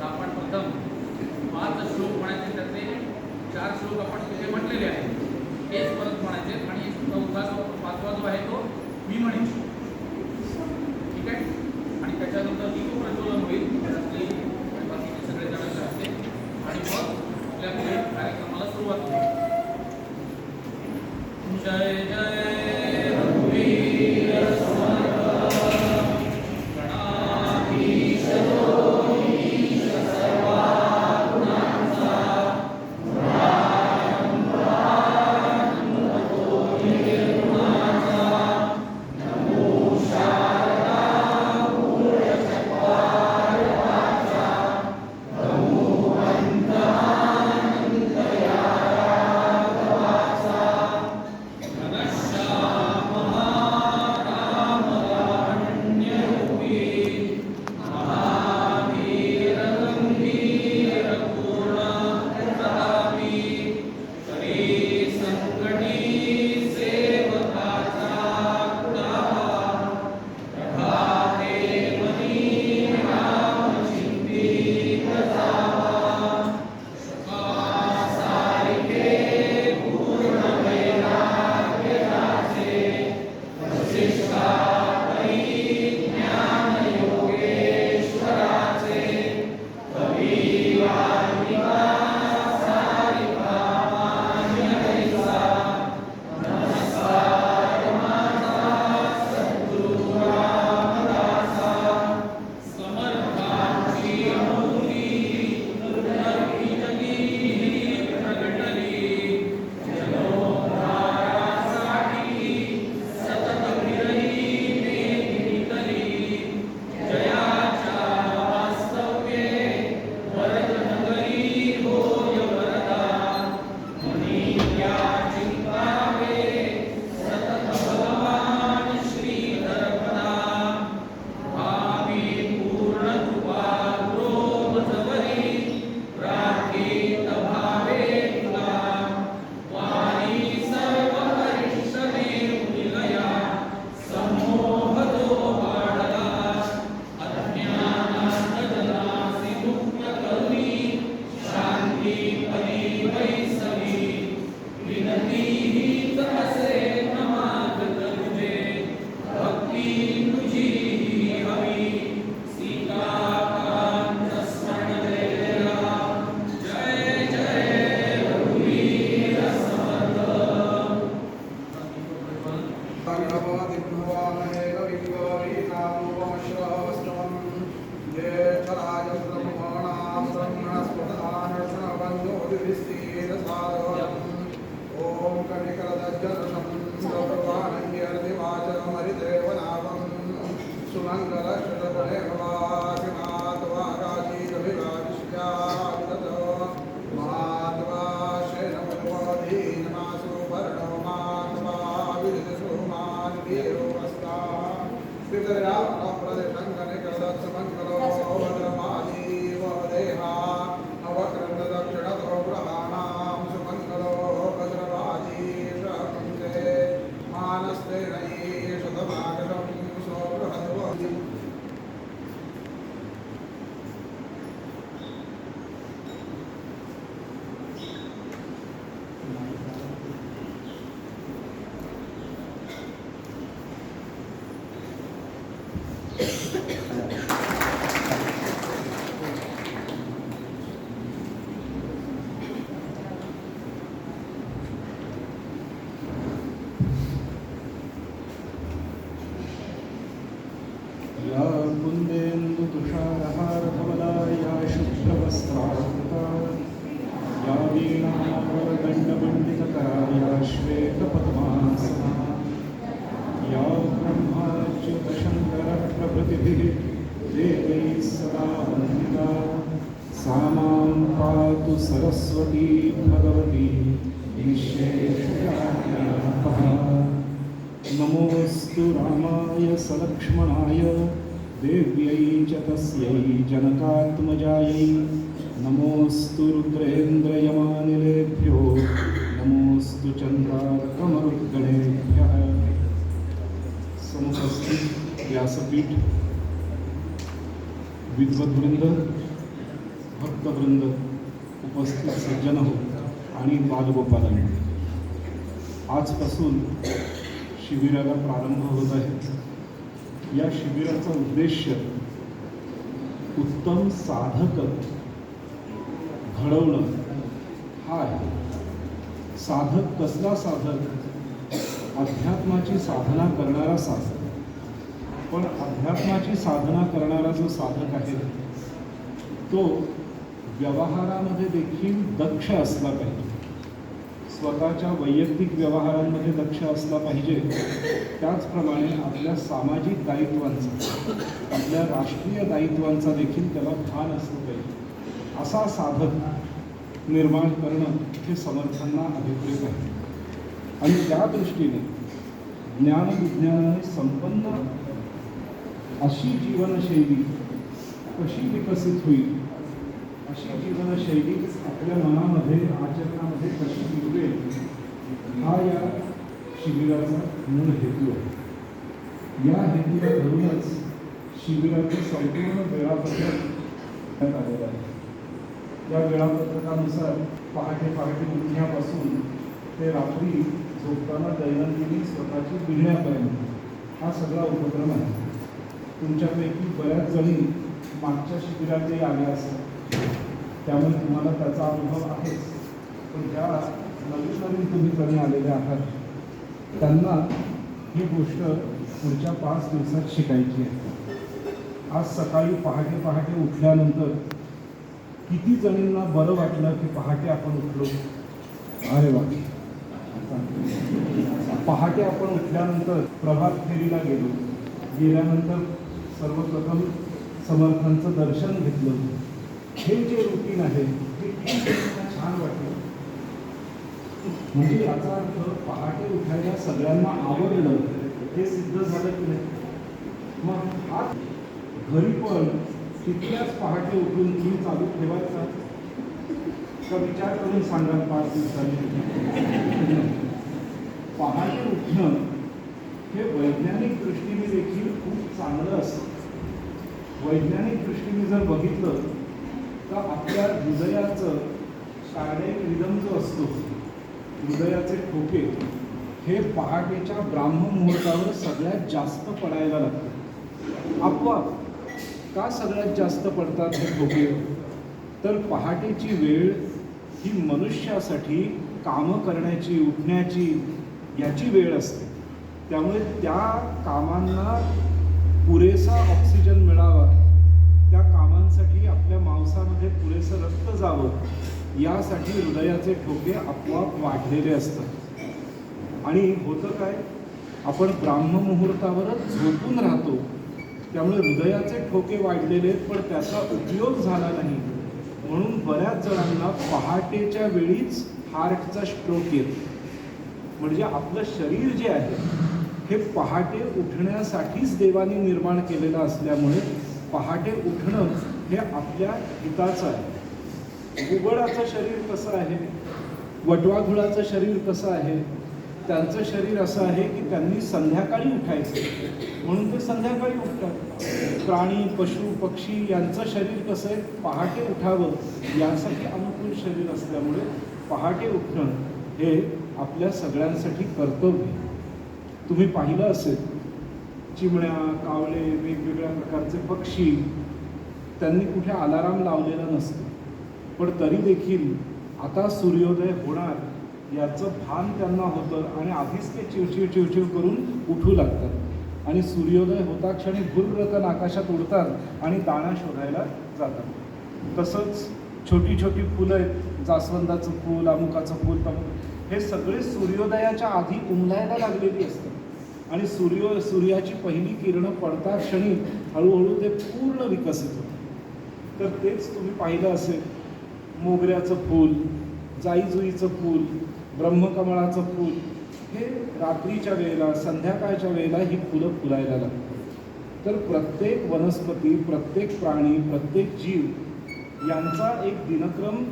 तर आपण प्रथम पाच श्लोक म्हणायचे त्यातले चार श्लोक आपण तिथे म्हटलेले आहेत. तेच परत म्हणायचे. आणि चौथा जो पाचवा जो आहे तो मी म्हणेन. ठीक आहे? आणि त्याच्यानंतर मी मंगल शुभ रे हवा दण्डमण्डितकराया श्वेतपद्मासना या ब्रह्माच्युतशङ्करप्रभृतिभिः देवैः सदा वन्दिता सा मां पातु सरस्वती भगवती नमोऽस्तु रामाय सलक्ष्मणाय देव्यै च तस्यै जनकात्मजायै नमोस्तु रुद्रेन्द्रयमानिलेभ्यो नमोस्तु चन्द्रारकमरुद्गणेभ्यः समुपस्थित व्यासपीठ विद्वद्वृंद भक्तवृंद उपस्थित सज्जन हो आणि बालगोपालन. आजपासून शिबिराला प्रारंभ होत आहे. या शिबिराचा उद्देश उत्तम साधक घडवणं. हा आहे साधक कसला साधक? अध्यात्माची साधना करणारा साधक. पण अध्यात्माची साधना करणारा जो साधक आहे तो व्यवहारामध्ये देखील दक्ष असला पाहिजे. स्वतःच्या वैयक्तिक व्यवहारांमध्ये दक्ष असला पाहिजे. त्याचप्रमाणे आपल्या सामाजिक दायित्वांचा आपल्या राष्ट्रीय दायित्वांचा देखील त्याला भान असलं पाहिजे. असा साधक निर्माण करणं हे समर्थांना अभिप्रेत आहे. आणि त्या दृष्टीने ज्ञानविज्ञानाने संपन्न अशी जीवनशैली कशी विकसित होईल अशी जीवनशैली आपल्या मनामध्ये आचरणामध्ये कशी मिळवेल हा या शिबिराचा मूळ हेतू आहे. या हेतूला धरूनच शिबिराचं संपूर्ण वेळापत्रक करण्यात आलेलं आहे. या वेळापत्रकानुसार पहाटे पहाटे उठण्यापासून ते रात्री झोपताना दैनंदिनी स्वतःची बिघण्यापर्यंत हा सगळा उपक्रम आहे. तुमच्यापैकी बऱ्याच जणी मागच्या शिबिरातही आल्या असतात त्यामुळे तुम्हाला त्याचा अनुभव आहेच. पण ज्या नवीन नवीन तुम्ही जणी आलेल्या आहात त्यांना ही गोष्ट पुढच्या पाच दिवसात शिकायची आहे. आज सकाळी पहाटे पहाटे उठल्यानंतर किती जणींना बरं वाटलं की पहाटे आपण उठलो? अरे वा. पहाटे आपण उठल्यानंतर प्रभात फेरीला गेलो. गेल्यानंतर सर्वप्रथम समर्थांचं दर्शन घेतलं. हे जे रुटीन आहे ते छान वाटलं. म्हणजे याचा अर्थ पहाटे उठायला सगळ्यांना आवडलं हे सिद्ध झालं की नाही? मग आज घरी पण तितक्याच पहाटे उठून तुम्ही चालू ठेवायचा. का विचार करून सांगाल पाच दिवसांनी. पहाटे उठणं हे वैज्ञानिक दृष्टीने देखील खूप चांगलं असतं. वैज्ञानिक दृष्टीने जर बघितलं तर आपल्या हृदयाचं कार्डियक रिदम जो असतो हृदयाचे ठोके हे पहाटेच्या ब्राह्ममुहूर्तावर सगळ्यात जास्त पडायला लागतात आपोआप का सगळ्यात जास्त पडतात हे ठोके तर पहाटेची वेळ ही मनुष्यासाठी कामं करण्याची उठण्याची याची वेळ असते. त्यामुळे त्या कामांना पुरेसा ऑक्सिजन मिळावा त्या कामांसाठी आपल्या मांसामध्ये पुरेसं रक्त जावं यासाठी हृदयाचे ठोके आपोआप वाढलेले असतात. आणि होतं काय? आपण ब्राह्ममुहूर्तावरच झोपून राहतो. त्यामुळे हृदयाचे ठोके वाढलेले आहेत पण त्याचा उपयोग झाला नाही. म्हणून बऱ्याच जणांना पहाटेच्या वेळीच हार्टचा स्ट्रोक येतो. म्हणजे आपलं शरीर जे आहे हे पहाटे उठण्यासाठीच देवाने निर्माण केलेलं असल्यामुळे पहाटे उठणं हे आपल्या हिताचं आहे. उघडाचं शरीर कसं आहे? वटवाघुळाचं शरीर कसं आहे? त्यांचं शरीर असं आहे की त्यांनी संध्याकाळी उठायचं. म्हणून ते संध्याकाळी उठतात. प्राणी पशु पक्षी यांचं शरीर कसं आहे? पहाटे उठावं. यासाठी अनुकूल शरीर असल्यामुळे पहाटे उठणं हे आपल्या सगळ्यांसाठी कर्तव्य तुम्ही पाहिलं असेल चिमण्या कावळे वेगवेगळ्या प्रकारचे पक्षी त्यांनी कुठे अलाराम लावलेला नसतो. पण तरी देखील आता सूर्योदय होणार. याचं भान त्यांना होतं आणि आधीच ते चिवचिव चिवचिव करून उठू लागतात. आणि सूर्योदय होता क्षणी भुर्रकन आकाशात उडतात आणि दाणा शोधायला जातात. तसंच छोटी छोटी फुलं आहेत. जास्वंदाचं फूल अमुकाचं फूल तमुक हे सगळे सूर्योदयाच्या आधी उमलायला लागलेली असतात. आणि सूर्य सूर्याची पहिली किरणं पडता क्षणी हळूहळू ते पूर्ण विकसित होतं तर तेच तुम्ही पाहिलं असेल. मोगऱ्याचं फूल जाईजुईचं फूल ब्रह्मकमळाचं फूल. हे रात्रीच्या वेळेला संध्याकाळच्या वेळेला ही फुलं फुलायला लागतात. तर प्रत्येक वनस्पती प्रत्येक प्राणी प्रत्येक जीव यांचा एक दिनक्रम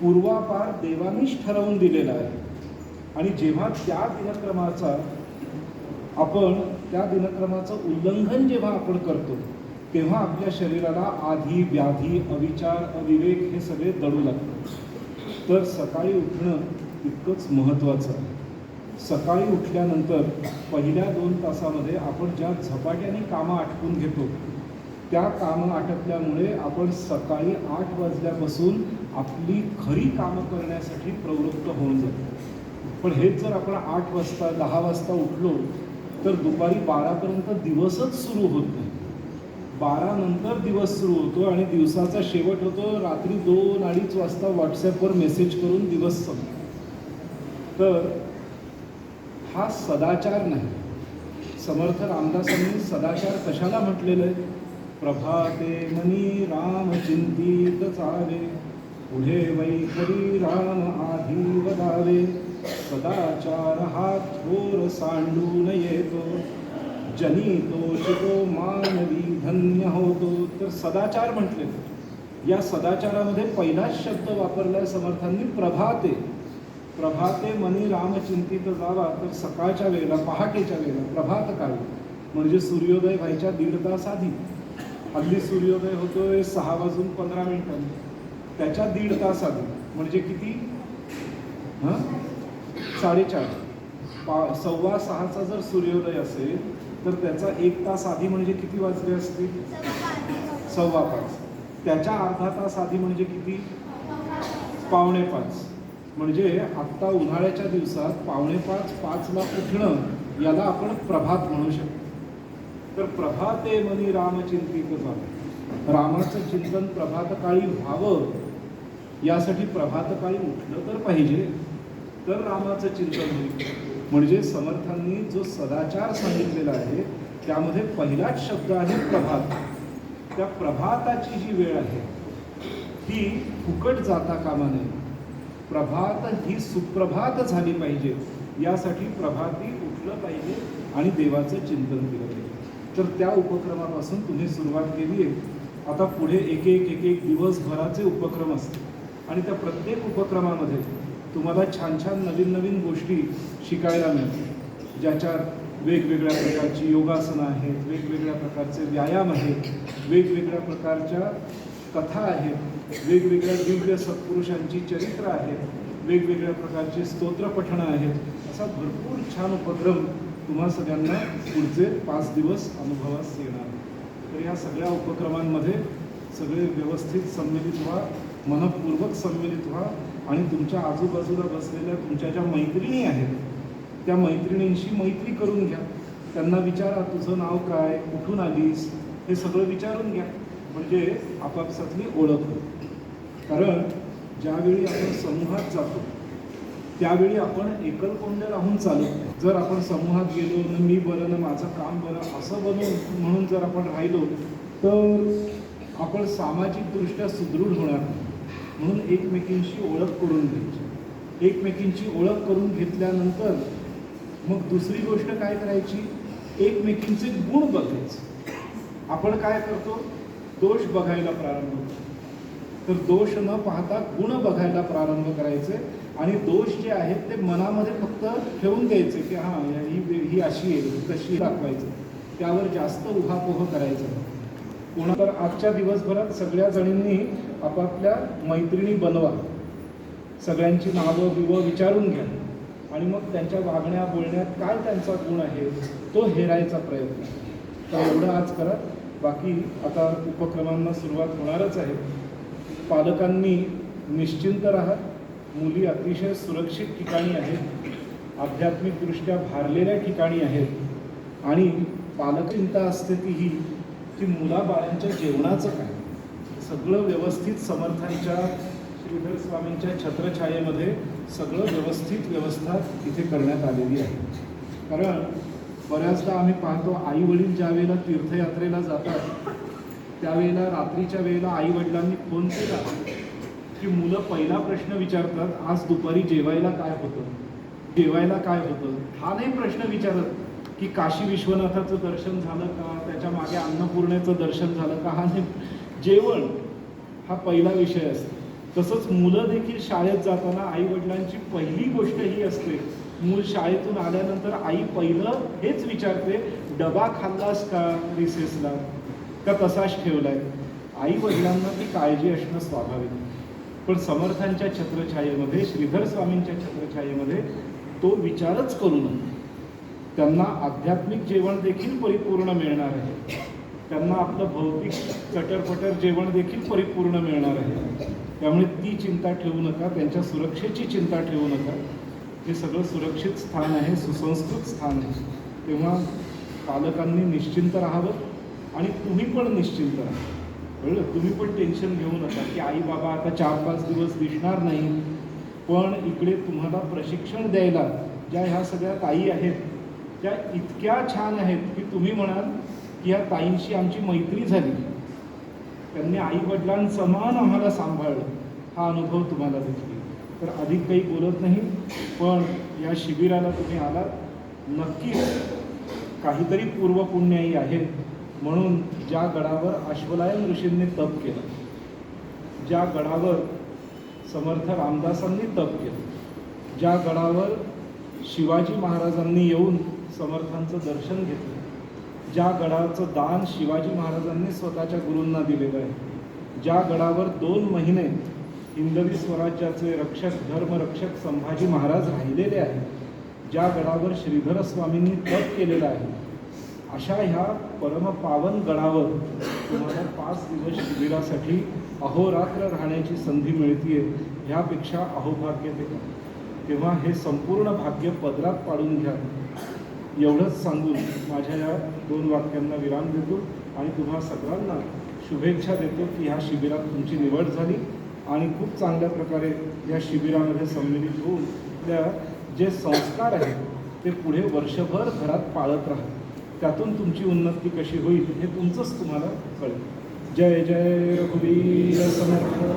पूर्वापार देवानीच ठरवून दिलेला आहे. आणि जेव्हा त्या दिनक्रमाचा आपण त्या दिनक्रमाचं उल्लंघन जेव्हा आपण करतो तेव्हा आपल्या शरीराला आधी व्याधी अविचार अविवेक हे सगळे दडू लागतात. तर सकाळी उठणं तितकंच महत्त्वाचं आहे. सकाळी उठल्यानंतर पहिल्या दोन तासामध्ये आपण ज्या झपाट्याने कामं आटपून घेतो त्या कामं आटपल्यामुळे आपण सकाळी आठ वाजल्यापासून आपली खरी कामं करण्यासाठी प्रवृत्त होऊन जातो. पण हेच जर आपण आठ वाजता दहा वाजता उठलो तर दुपारी बारापर्यंत दिवसच सुरू होत नाही. बारा नंतर दिवस सुरू होतो आणि दिवसाचा शेवट होतो रात्री दोन अडीच वाजता व्हॉट्सॲपवर मेसेज करून दिवस संपतो. तर हा सदाचार नाही. समर्थ रामदासांनी सदाचार कशाला म्हटलेलं आहे? प्रभाते मनी राम चिंतित चावे पुढे वैखरी राम आधी वदावे सदाचार हा थोर सांडून येतो जनी तो शिको मानवी धन्य होतो. तर सदाचार म्हटले या सदाचारामध्ये पहिलाच शब्द वापरलाय समर्थांनी प्रभाते. प्रभाते मनी रामचिंतित जावा तर सकाळच्या वेळेला पहाटेच्या वेळेला प्रभात काळी. म्हणजे सूर्योदय व्हायच्या दीड तास आधी. हल्ली सूर्योदय होतोय सहा वाजून पंधरा मिनिटांनी. त्याच्या दीड तास आधी. म्हणजे किती? हां? साडेचार. पा सव्वा सहाचा जर सूर्योदय असेल तर त्याचा एक तास आधी म्हणजे किती वाजले असतील? सव्वा पाच. त्याच्या अर्धा तास आधी म्हणजे किती? पावणे पाच. म्हणजे आत्ता उन्हाळ्याच्या दिवसात पावणे पाच पाचला उठणं याला आपण प्रभात म्हणू शकतो. तर प्रभाते मनी रामचिंतित झालं. रामाचं चिंतन प्रभातकाळी व्हावं यासाठी प्रभातकाळी उठलं तर पाहिजे. तर रामाचं चिंतन होईल. म्हणजे समर्थांनी जो सदाचार सांगितलेला आहे त्यामध्ये पहिलाच शब्द आहे प्रभात. त्या प्रभाताची जी वेळ आहे ती फुकट जाता कामा नये. प्रभात ही सुप्रभात झाली पाहिजे. यासाठी प्रभाती उठलं पाहिजे आणि देवाचं चिंतन केलं पाहिजे. तर त्या उपक्रमापासून तुम्ही सुरुवात केली आहे आता पुढे एक एक एक एक दिवसभराचे उपक्रम असतील. आणि त्या प्रत्येक उपक्रमामध्ये तुम्हाला छान छान नवीन नवीन गोष्टी शिकायला मिळतील. ज्याच्यात वेगवेगळ्या प्रकारची योगासनं आहेत वेगवेगळ्या प्रकारचे व्यायाम आहेत वेगवेगळ्या प्रकारच्या कथा आहेत वेगवेगळ्या दिव्य सत्पुरुषांची चरित्र आहेत वेगवेगळ्या प्रकारची स्तोत्रपठणं आहेत. असा भरपूर छान उपक्रम तुम्हा सगळ्यांना पुढचे पाच दिवस अनुभवास येणार. तर या सगळ्या उपक्रमांमध्ये सगळे व्यवस्थित संमिलित व्हा मनपूर्वक संमिलित व्हा आणि तुमच्या आजूबाजूला बसलेल्या तुमच्या ज्या मैत्रिणी आहेत त्या मैत्रिणींशी मैत्री करून घ्या. त्यांना विचारा तुझं नाव काय कुठून आलीस हे सगळं विचारून घ्या. म्हणजे आपापसातली ओळख होईल. कारण ज्यावेळी आपण समूहात जातो त्यावेळी आपण एकलकोंड राहून चालत नाही. जर आपण समूहात गेलो न मी बरं न माझं काम बरं असं बनवून म्हणून जर आपण राहिलो तर आपण सामाजिकदृष्ट्या सुदृढ होणार नाही. म्हणून एकमेकींशी ओळख करून घ्यायची. एकमेकींची ओळख करून घेतल्यानंतर मग दुसरी गोष्ट काय करायची? एकमेकींचे गुण बघायचे. आपण काय करतो? दोष बघायला प्रारंभ करतो. तर दोष न पाहता गुण बघायला प्रारंभ करायचे. आणि दोष जे आहेत ते मनामध्ये फक्त ठेवून द्यायचे की हां ही ही अशी आहे तशी दाखवायचं. त्यावर जास्त उहापोह करायचं. पुन्हा कोणा तर आजच्या दिवसभरात सगळ्या जणींनी आपापल्या मैत्रिणी बनवा. सगळ्यांची नावं बिवं विचारून घ्या. आणि मग त्यांच्या वागण्या बोलण्यात काय त्यांचा गुण आहे तो हेरायचा प्रयत्न. तर एवढं आज करा. बाकी आता उपक्रमांना सुरुवात होणारच आहे. पालकांनी निश्चिंत राहा. मुली अतिशय सुरक्षित ठिकाणी आहेत. आध्यात्मिकदृष्ट्या भारलेल्या ठिकाणी आहेत. आणि पालकचिंता असते ती ही की मुलाबाळांच्या जेवणाचं काय? सगळं व्यवस्थित समर्थांच्या श्रीधर स्वामींच्या छत्रछायेमध्ये सगळं व्यवस्थित व्यवस्था इथे करण्यात आलेली आहे. कारण बऱ्याचदा आम्ही पाहतो आई वडील ज्या वेळेला तीर्थयात्रेला जातात त्यावेळेला रात्रीच्या वेळेला आई वडिलांनी फोन केला की मुलं पहिला प्रश्न विचारतात आज दुपारी जेवायला काय होतं? जेवायला काय होतं? हा नाही प्रश्न विचारत की काशी विश्वनाथाचं दर्शन झालं का? त्याच्यामागे अन्नपूर्णेचं दर्शन झालं का? हा नाही जेवण हा पहिला विषय असतो. तसंच मुलं देखील शाळेत जाताना आई वडिलांची पहिली गोष्ट ही असते. मूल शाळेतून आल्यानंतर आई पहिलं हेच विचारते डबा खाल्लास का रिसेसला का तसाच ठेवलाय? आई वडिलांना ती काळजी असणं स्वाभाविक. पण समर्थांच्या छत्रछायेमध्ये श्रीधर स्वामींच्या छत्रछायेमध्ये तो विचारच करू नये. त्यांना आध्यात्मिक जेवण देखील परिपूर्ण मिळणार आहे. त्यांना आपलं भौतिक चटरपटर जेवण देखील परिपूर्ण मिळणार आहे. त्यामुळे ती चिंता ठेवू नका त्यांच्या सुरक्षेची चिंता ठेवू नका. हे सगळं सुरक्षित स्थान आहे सुसंस्कृत स्थान आहे. तेव्हा पालकांनी निश्चिंत राहावं. आणि तुम्ही पण निश्चिंत राहा. कळलं? तुम्ही पण टेन्शन घेऊ नका की आई बाबा आता चार पाच दिवस दिसणार नाही. पण इकडे तुम्हाला प्रशिक्षण द्यायला ज्या ह्या सगळ्या ताई आहेत त्या इतक्या छान आहेत की तुम्ही म्हणाल की या ताईंशी आमची मैत्री झाली. त्यांनी आई वडिलांसमान आम्हाला सांभाळलं. हा अनुभव तुम्हाला देखील तर अधिक काही बोलत नाही पण या शिबिराला तुम्ही आलात. नक्कीच काहीतरी पूर्वपुण्याई आहेत. म्हणून ज्या गडावर अश्वलायन ऋषींनी तप केलं ज्या गडावर समर्थ रामदासांनी तप केलं ज्या गडावर शिवाजी महाराजांनी येऊन समर्थांचं दर्शन घेतलं ज्या गडाचं दान शिवाजी महाराजांनी स्वतःच्या गुरूंना दिलेलं आहे ज्या गडावर दोन महिने हिंदवी स्वराज्याचे रक्षक धर्मरक्षक संभाजी महाराज राहिलेले आहेत ज्या गडावर श्रीधरस्वामींनी तप केलेलं आहे अशा ह्या परमपावन गडावर तुम्हाला पाच दिवस शिबिरासाठी अहोरात्र राहण्याची संधी मिळतीये ह्यापेक्षा अहोभाग्य ते. तेव्हा हे संपूर्ण भाग्य पदरात पाडून घ्या. एवढंच सांगून माझ्या या दोन वाक्यांना विराम देतो आणि तुम्हा सगळ्यांना शुभेच्छा देतो की ह्या शिबिरात तुमची निवड झाली आणि खूप चांगल्या प्रकारे या शिबिरामध्ये सम्मिलित होऊन त्या जे संस्कार आहेत ते पुढे वर्षभर घरात पाळत राहतात त्यातून तुमची उन्नती कशी होईल हे तुमचंच तुम्हाला कळेल. जय जय रघुवीर समर्थ.